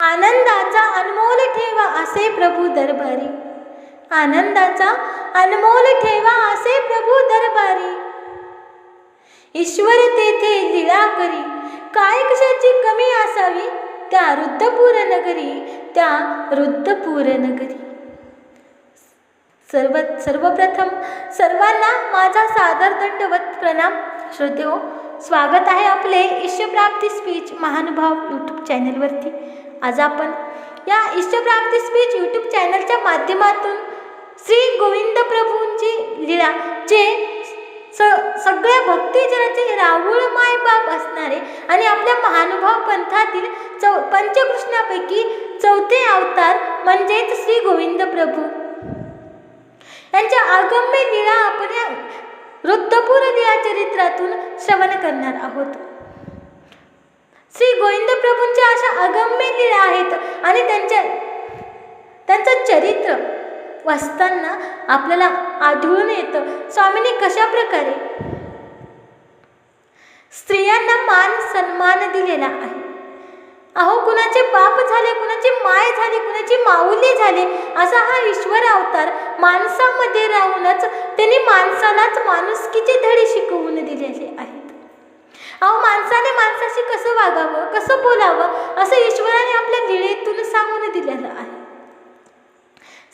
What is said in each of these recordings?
आनंदाचा अनमोल ठेवा असे प्रभू दरबारी. आनंदाचा अनमोल ठेवा असे प्रभू दरबारी. ईश्वर तेथे लिळा करी काय कशाची कमी असावी? त्या रुद्धपूर नगरी त्या रुद्धपूर नगरी. सर्व सर्वप्रथम सर्वांना माझा सादर दंडवत प्रणाम. श्रोते हो स्वागत आहे आपले ईश्वप्राप्ती स्पीच महानुभाव यूट्यूब चॅनलवरती आज आपण या इष्टप्राप्ती स्पीच यूट्यूब चॅनलच्या माध्यमातून श्री गोविंद प्रभूंची लीळा जे स सगळ्या भक्तिजनाचे राहुळ मायबाप असणारे आणि आपल्या महानुभाव पंथातील चौ पंचकृष्णापैकी चौथे अवतार म्हणजेच श्री गोविंद प्रभू. यांच्या अगम्य लीळा आपण या वृद्धपूर लीळा चरित्रातून श्रवण करणार आहोत. श्री गोविंद प्रभूंच्या अशा अगम्य लीळा आहेत आणि त्यांच्या त्यांचं चरित्र वाचताना आपल्याला आढळून येतं. स्वामींनी कशा प्रकारे स्त्रियांना मान सन्मान दिलेला आहे? अहो कुणाचे बाप झाले कुणाची माय झाली कुणाची माऊली झाले असा हा ईश्वर अवतार माणसामध्ये राहूनच त्यांनी माणसालाच माणुसकीचे धडे शिकवून दिलेले आहे. अहो माणसाने माणसाशी कसं वागावं कसं बोलावं असं ईश्वराने आपल्या लिळेतून सांगून दिलेलं आहे.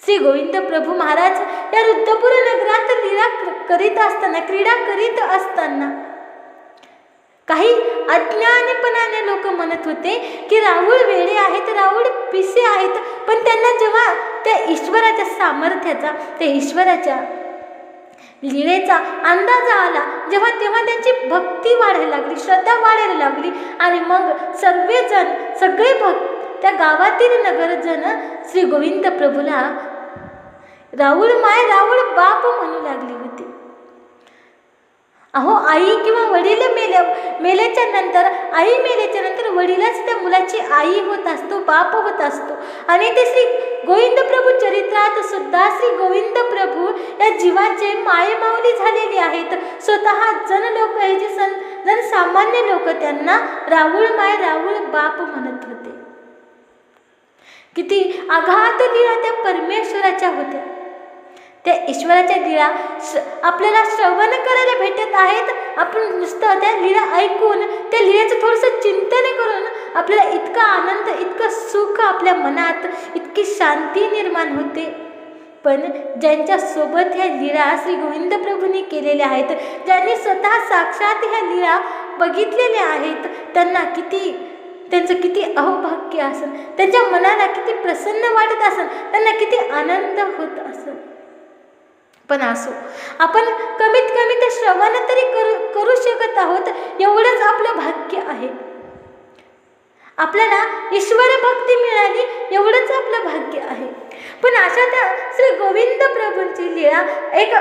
श्री गोविंद प्रभू महाराज या रुद्धपूर नगरात लीळा करीत असताना क्रीडा करीत असताना काही अज्ञानीपणाने लोक म्हणत होते की राहुळ वेळे आहेत राहुल पिसे आहेत पण त्यांना जेव्हा त्या ईश्वराच्या सामर्थ्याचा त्या ईश्वराच्या लीळेचा अंदाज आला. जेव्हा तेव्हा त्यांची भक्ती वाढायला लागली श्रद्धा वाढायला लागली आणि मग सर्वजण सगळे भक्त त्या गावातील नगरजन श्री गोविंद प्रभूला राहुल माय राहुळ बाप म्हणू लागली होती. अहो आई किंवा वडील मेल्या मेल्याच्या नंतर आई मेल्याच्या नंतर वडीलच त्या मुलाची आई होत असतो बाप होत असतो. आणि ते श्री गोविंद प्रभू चरित्रात सुद्धा श्री गोविंद प्रभू या जीवाचे मायमाऊली झालेली आहेत. स्वतः जन लोक हे जे सन जनसामान्य लोक त्यांना राहुळ माय राहुळ बाप म्हणत होते. किती आघात लिळा त्या परमेश्वराच्या होत्या. त्या ईश्वराच्या लीळा श आपल्याला श्रवण करायला भेटत आहेत. आपण नुसतं त्या लीळा ऐकून त्या लीळेचं थोडंसं चिंतन करून आपल्याला इतका आनंद इतकं सुख आपल्या मनात इतकी शांती निर्माण होते. पण ज्यांच्यासोबत ह्या लीळा श्री गोविंद प्रभूंनी केलेल्या आहेत ज्यांनी स्वतः साक्षात ह्या लीळा बघितलेल्या आहेत त्यांना किती त्यांचं किती अहोभाग्य असेल त्यांच्या मनाला किती प्रसन्न वाटत असेल त्यांना किती आनंद होत असेल पण असो आपण कमीत कमी ते श्रवण तरी करू करू शकत आहोत एवढंच आपलं भाग्य आहे. आपल्याला ईश्वर भक्ती मिळाली एवढंच आपलं भाग्य आहे. पण अशा त्या श्री गोविंद प्रभूंची लीळा एक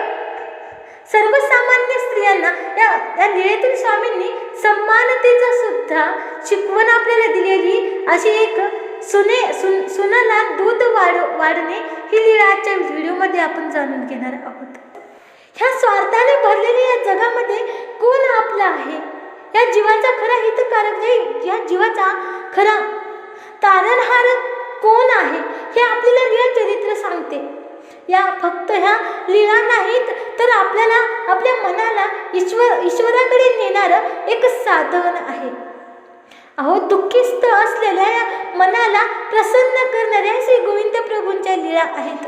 सर्वसामान्य स्त्रियांना या या लीळेतील स्वामींनी समानतेचा सुद्धा शिकवण आपल्याला दिलेली अशी एक सुने सुन सुनाला दूध वाढ वाढणे ही लीळाच्या व्हिडिओमध्ये आपण जाणून घेणार आहोत. ह्या स्वार्थाने भरलेल्या या जगामध्ये कोण आपला आहे? या जीवाचा खरा हितकारक नाही. या जीवाचा खरा तारणहार कोण आहे हे आपल्याला लीळा चरित्र सांगते. या फक्त ह्या लीळा नाहीत तर आपल्याला आपल्या मनाला ईश्वर ईश्वराकडे नेणारं एक साधन आहे. अहो दुःखीस्त असलेल्या या मनाला प्रसन्न करणाऱ्या श्री गोविंद प्रभूंच्या लीळा आहेत.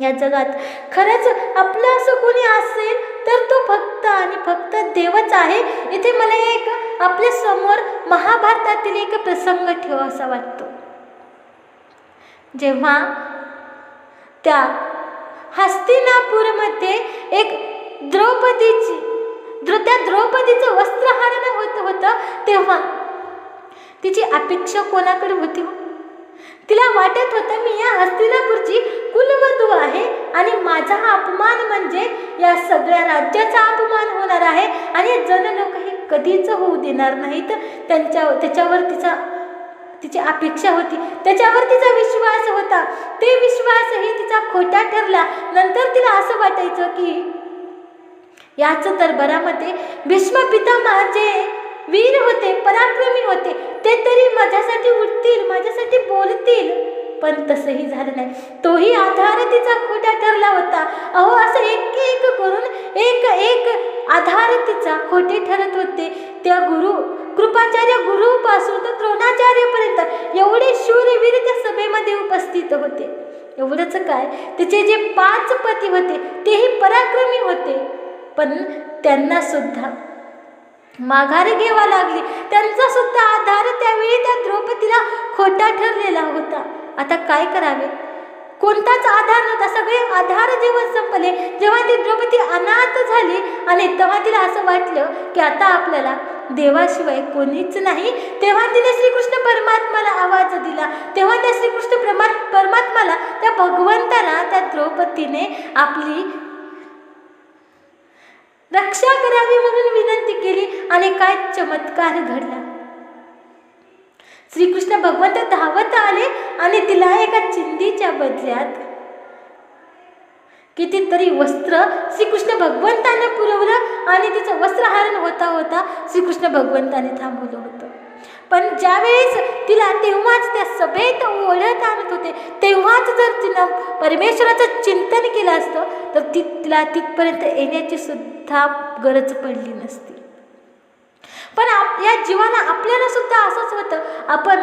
या जगात खरंच आपलं असं कोणी असेल तर तो फक्त आणि फक्त देवच आहे. इथे मला एक आपल्यासमोर महाभारतातील एक प्रसंग ठेवा असा वाटतो. जेव्हा त्या हस्तिनापूरमध्ये एक द्रौपदीची द्र त्या द्रौपदीचं वस्त्रहरण होत होतं तेव्हा तिची अपेक्षा कोणाकडे होती हो? तिला वाटत होतं मी या हस्तिनापूरची कुलवधू आहे आणि माझा हा अपमान म्हणजे या सगळ्या राज्याचा अपमान होणार आहे आणि जन लोक हे कधीच होऊ देणार नाहीत. त्यांच्या त्याच्यावर तिचा तिची अपेक्षा होती. त्याच्यावर तिचा विश्वास होता. ते विश्वासही तिचा खोटा ठरला. नंतर तिला असं वाटायचं की याच दरबारामध्ये भीष्म पितामह जे वीर होते पराक्रमी होते. ते तरी माझ्यासाठी उठतील माझ्यासाठी बोलतील. पण तसंही झालं नाही. तोही आधार तिचा खोटा ठरला होता. अहो असं एक एक करून एक एक आधार तिचा खोटे ठरत होते. त्या गुरु कृपाचार्य गुरुपासून तर द्रोणाचार्यपर्यंत एवढे शूरवीर त्या सभेमध्ये उपस्थित होते. एवढंच काय? तिचे जे पाच पती होते तेही पराक्रमी होते. पण त्यांना सुद्धा माघार घ्यावा लागली. त्यांचा सुद्धा आधार त्यावेळी त्या द्रौपदीला खोटा ठरलेला होता आता काय करावे? कोणताच आधार नव्हता. सगळे आधार जेव्हा संपले जेव्हा ती द्रौपदी अनाथ झाली आणि तेव्हा तिला असं वाटलं की आता आपल्याला देवाशिवाय कोणीच नाही. तेव्हा तिने श्रीकृष्ण परमात्माला आवाज दिला. तेव्हा त्या श्रीकृष्ण परमा परमात्माला त्या भगवंताला त्या द्रौपदीने आपली रक्षा करावी म्हणून विनंती केली आणि काय चमत्कार घडला. श्रीकृष्ण भगवंत धावत आले आणि तिला एका चिंधीच्या बदल्यात कितीतरी वस्त्र श्रीकृष्ण भगवंताने पुरवलं आणि तिचं वस्त्रहरण होता होता श्रीकृष्ण भगवंताने थांबवलं होतं. पण ज्यावेळेस तिला तेव्हाच त्या सभेत ओढत आणत होते तेव्हाच जर तिनं परमेश्वराचं चिंतन केलं असतं तर ती तिला तिथपर्यंत येण्याची सुद्धा गरज पडली नसती. पण आप या जीवाला आपल्याला सुद्धा असंच होतं. आपण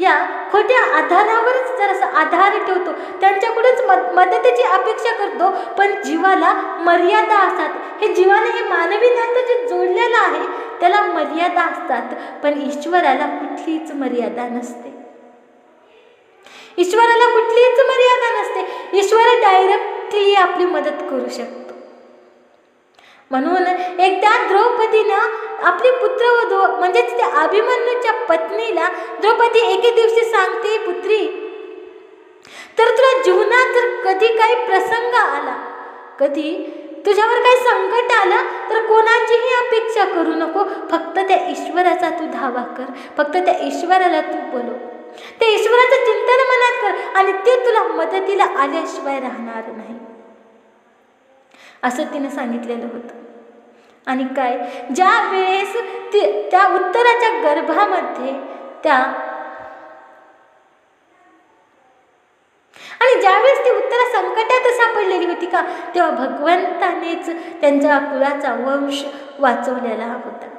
या खोट्या आधारावरच जर असं आधार ठेवतो. त्यांच्याकडूनच मद मदतीची अपेक्षा करतो. पण जीवाला मर्यादा असतात. हे जीवाने हे मानवी नातं जे जोडलेलं आहे त्याला मर्यादा असतात. पण ईश्वराला कुठलीच मर्यादा नसते. ईश्वराला कुठलीच मर्यादा नसते. ईश्वर डायरेक्टली आपली मदत करू शकतो. म्हणून एकदा द्रौपदीनं आपली पुत्रवधू म्हणजेच त्या अभिमन्यूच्या पत्नीला द्रौपदी एके दिवशी सांगते पुत्री तर तुला जीवनात जर कधी काही प्रसंग आला? कधी? तुझ्यावर काही संकट आलं? तर कोणाचीही अपेक्षा करू नको. फक्त त्या ईश्वराचा तू धावा कर. फक्त त्या ईश्वराला तू बोलव. त्या ईश्वराचं चिंतन मनात कर आणि ते तुला मदतीला आल्याशिवाय राहणार नाही. असं तिने सांगितलेलं होतं. आणि काय? ज्या वेळेस ती त्या उत्तराच्या गर्भामध्ये त्या आणि ज्यावेळेस ती उत्तरा संकटात सापडलेली होती का तेव्हा भगवंतानेच त्यांच्या कुळाचा वंश वाचवलेला होता.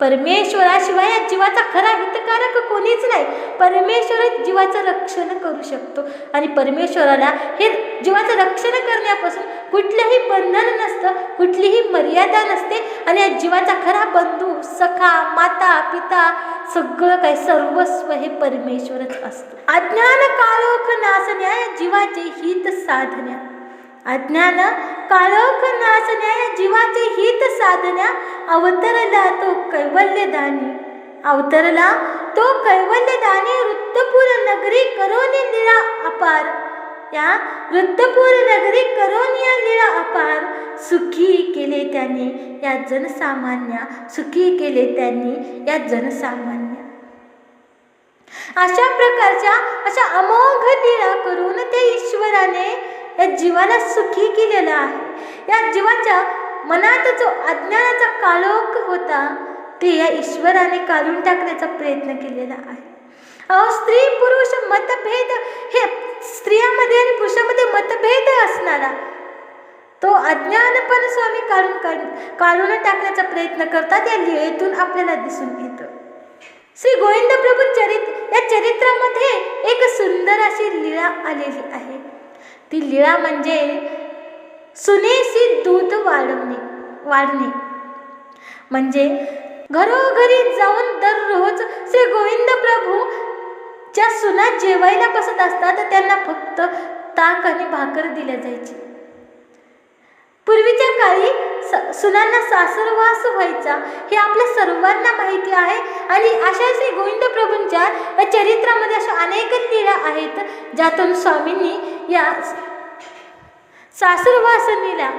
परमेश्वराशिवाय या जीवाचा खरा हितकारक कोणीच नाही. परमेश्वर जीवाचं रक्षण करू शकतो. आणि परमेश्वराला हे जीवाचं रक्षण करण्यापासून कुठलंही बंधन नसतं कुठलीही मर्यादा नसते. आणि या जीवाचा खरा बंधू सखा माता पिता सगळं काही सर्वस्व हे परमेश्वरच असतं. अज्ञान काळोख नासण्या या जीवाचे हित साधण्या. अज्ञान काळोख नाचण्या या जीवाचे हित साधण्या अवतरला तो कैवल्यदानी. अवतरला तो कैवल्यदानी वृत्तपूर नगरी करोनी निळा अपार. या वृत्तपूर नगरी करोनिया निळा अपार. सुखी केले त्यांनी या जनसामान्या सुखी केले त्यांनी या जनसामान्य. अशा प्रकारच्या अशा अमोघ निळा करून त्या ईश्वराने या जीवाला सुखी केलेला आहे. या जीवाच्या मनात जो अज्ञानाचा काळोख होता ते या ईश्वराने काढून टाकण्याचा प्रयत्न केलेला आहे. अहो स्त्री पुरुष मतभेद हे स्त्रियामध्ये आणि पुरुषामध्ये मतभेद असणारा तो अज्ञानपण स्वामी काढून काढ काढून टाकण्याचा प्रयत्न करतात या लीळेतून आपल्याला दिसून येतं. श्री गोविंद प्रभू चरित्र या चरित्रामध्ये एक सुंदर अशी लीळा आलेली आहे. ती लीळा म्हणजे सुनेसी दूध वाढवणे वाढणे. म्हणजे घरोघरी जाऊन दररोज श्री गोविंद प्रभू ज्या सुना जेवायला बसत असतात त्यांना फक्त ताक आणि भाकर दिल्या जायची. पूर्वीच्या काळी स सुनांना सासरवास व्हायचा हे आपल्या सर्वांना माहिती आहे आणि अशा श्री गोविंद प्रभूंच्या या चरित्रामध्ये अशा अनेक लीळा आहेत ज्यातून स्वामींनी या सासरवासनीला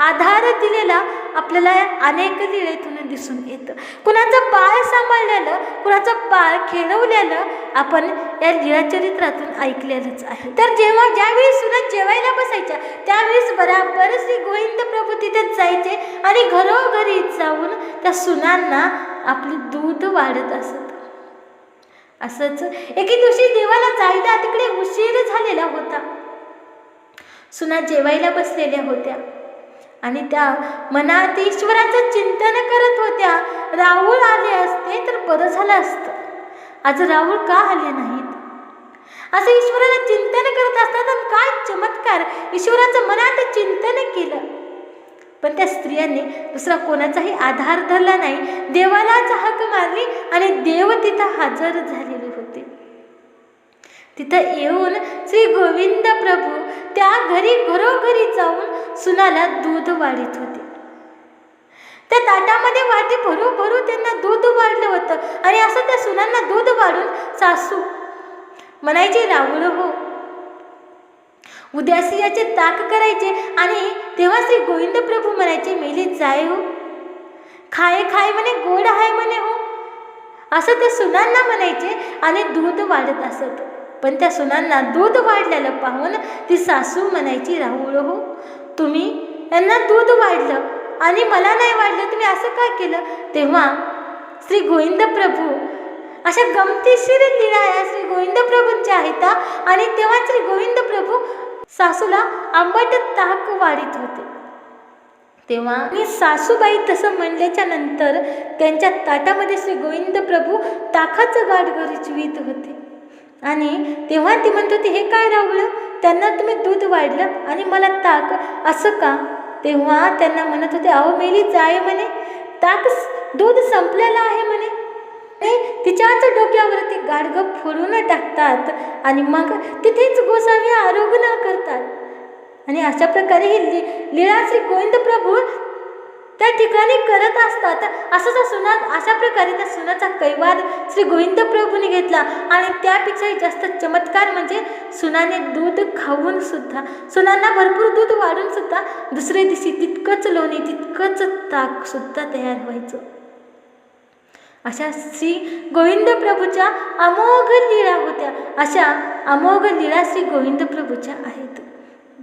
आधार दिलेला आपल्याला अनेक लिळेतून दिसून येतं. कुणाचं बाळ सांभाळलेलं कुणाचं बाळ खेळवलेलं आपण या लिळाचरित्रातून ऐकलेलंच आहे. तर जेव्हा ज्यावेळी सुना जेवायला बसायच्या त्यावेळेस बराबर श्री गोविंद प्रभू तिथे जायचे आणि घरोघरी जाऊन त्या सुनांना आपले दूध वाढत असत. असंच एके दिवशी देवाला जायला तिकडे उशीर झालेला होता. सुना जेवायला बसलेल्या होत्या. आणि त्या मनात ईश्वराचं चिंतन करत होत्या. राहुल आले असते तर बरं झालं असतं. आज राहुल का आले नाहीत? असं ईश्वराला चिंतन करत असताना काय चमत्कार ईश्वराचं मनात चिंतन केलं. पण त्या स्त्रियांनी दुसरा कोणाचाही आधार धरला नाही. देवालाच हक मारली आणि देव तिथं हजर झालेले होते. तिथं येऊन श्री गोविंद प्रभू त्या घरी घरोघरी जाऊन सुनाला दूध वाढीत होते. त्या ताटामध्ये वाटी भरू भरू त्यांना दूध वाढलं होतं. आणि असं त्या सुनांना दूध वाढून सासू म्हणायचे राहुल हो उद्या सियाचे ताक करायचे आणि तेव्हा श्री गोविंद प्रभू म्हणायचे मेले जाय हो. खाय खाय म्हणे गोड आहे म्हणे हो. असं ते सुनांना म्हणायचे आणि दूध वाढत असत. पण त्या सुनांना दूध वाढलेलं पाहून ती सासू म्हणायची राहुळ हो तुम्ही? यांना दूध वाढलं आणि मला नाही वाढलं तुम्ही असं का केलं? तेव्हा श्री गोविंद प्रभू अशा गमतीशीर लीळा श्री गोविंद प्रभूंच्या आहेत आणि तेव्हा श्री गोविंद प्रभू सासूला आंबट ताक वाढीत होते. तेव्हा मी सासूबाई तसं म्हणल्याच्या नंतर त्यांच्या ताटामध्ये श्री गोविंद प्रभू ताकाचं गाठ गरजवीत होते. आणि तेव्हा ती म्हणत होती हे काय रावलं त्यांना तुम्ही दूध वाढलं आणि मला ताक असं का? तेव्हा त्यांना म्हणत होते अहो मेली जाय म्हणे. ताक दूध संपलेलं आहे म्हणे. नाही तिच्याच डोक्यावरती गाडगं फोडून टाकतात आणि मग तिथेच गोसावी आरोग्य करतात. आणि अशा प्रकारे ही लि लीळा श्री गोविंद प्रभू त्या ठिकाणी करत असतात. असं सुना अशा प्रकारे त्या सुनाचा कैवार श्री गोविंद प्रभूने घेतला. आणि त्यापेक्षाही जास्त चमत्कार म्हणजे सुनाने दूध खाऊन सुद्धा सुनांना भरपूर दूध वाढून सुद्धा दुसऱ्या दिवशी तितकंच लोणी तितकंच ताक सुद्धा तयार व्हायचं. अशा श्री गोविंद प्रभूच्या अमोघ लीळा होत्या. अशा अमोघ लीळा श्री गोविंद प्रभूच्या आहेत.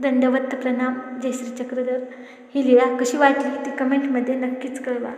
दंडवत प्रणाम जय श्री चक्रधर ही लीळा कशी वाटली ती कमेंटमध्ये नक्कीच कळवा.